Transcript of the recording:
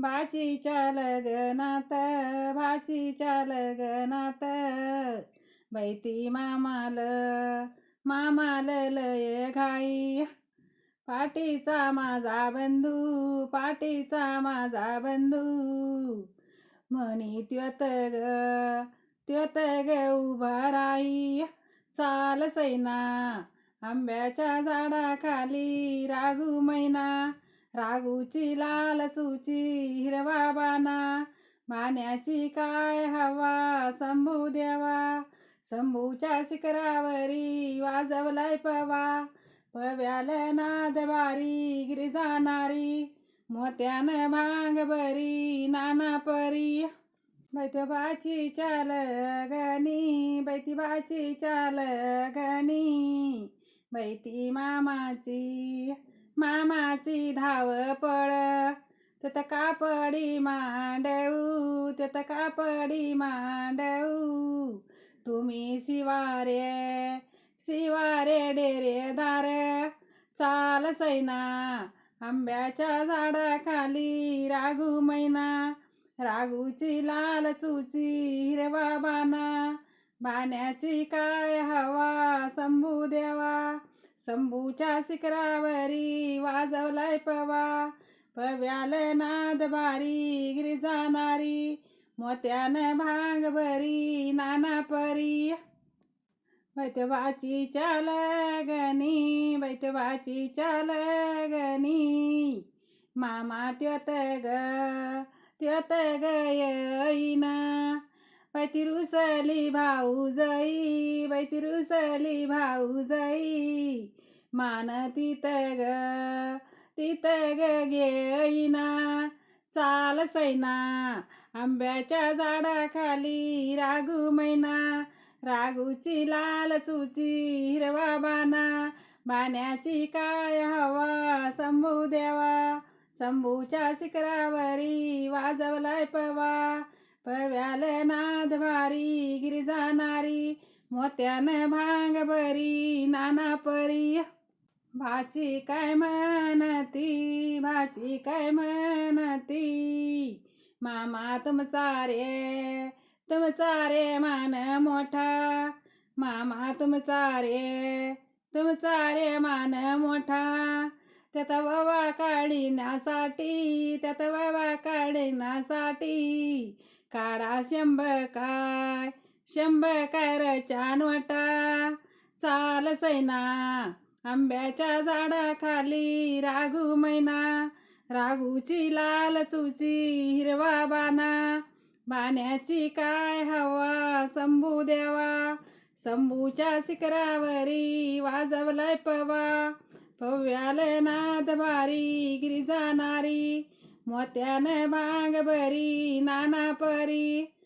भाचीच्या लग्नात भाचीच्या लग्नात बैती मामाल मामाल लय घाई. पाटीचा माझा बंधू पाटीचा माझा बंधू. म्हणी त्वत ग त्वत ग उभा राई. चाल सैना आंब्याच्या झाडाखाली रागू मैना. रागूची लाल चुची हिरवा बाना मान्याची काय हवा शंभू देवा. शंभूच्या शिखरावरी वाजवलाय पवा पव्याल नाद बारी गिरिजानारी मोत्यान भांग बरी नाना परी बैतबाची चाल गणी बैतीबाची चाल गणी बैती मामाची मामाची धाव पळ. त्यात कापडी मांडऊ त्यात कापडी मांडऊ तुम्ही शिवारे शिवारे डेरेदार चाल सैना आंब्याच्या झाडाखाली रागू मैना. रागूची लाल चुची हिरवा बाना. बाण्याची काय हवा संभू देवा. शंभूच्या शिखरावरी वाजवलाय पवा. पव्याल नाद बारी गिरिजानारी मोत्यान भांग बरी नाना परी. बैतवाची चाल गणी बैतवाची चाल गणी मामा त्योत ग त्योत गयना येईना बैती रुसली भाऊ जई बैती भाऊ जई मान तित ग तित गेईना चाल सैना आंब्याच्या झाडाखाली रागू मैना. रागूची लाल चुची हिरवा बाना. बाण्याची काय हवा संभू देवा. संभूच्या शिखरावरी वाजवलाय पवा. पव्याल नाद भारी गिरिजानारी मोत्यान भांग बरी नाना परी. भाची काय म्हणती भाची काय म्हणती? मामा तुमचा रे तुमचा रे मान मोठा. मामा तुमचा रे तुमचा रे मान मोठा. त्यात ववा काढण्यासाठी त्यात ववा काढण्यासाठी काढा शंभ काय शंभ काय रचान वाटा. चाल सैना आंब्याच्या झाडाखाली राघू मैना. राघूची लाल चुची हिरवा बाना. बाण्याची काय हवा शंभू देवा. शंभूच्या शिखरावरी वाजवलाय पवा. पव्याल नाद बारी गिरिजानारी मोत्यान बांग बरी नाना परी.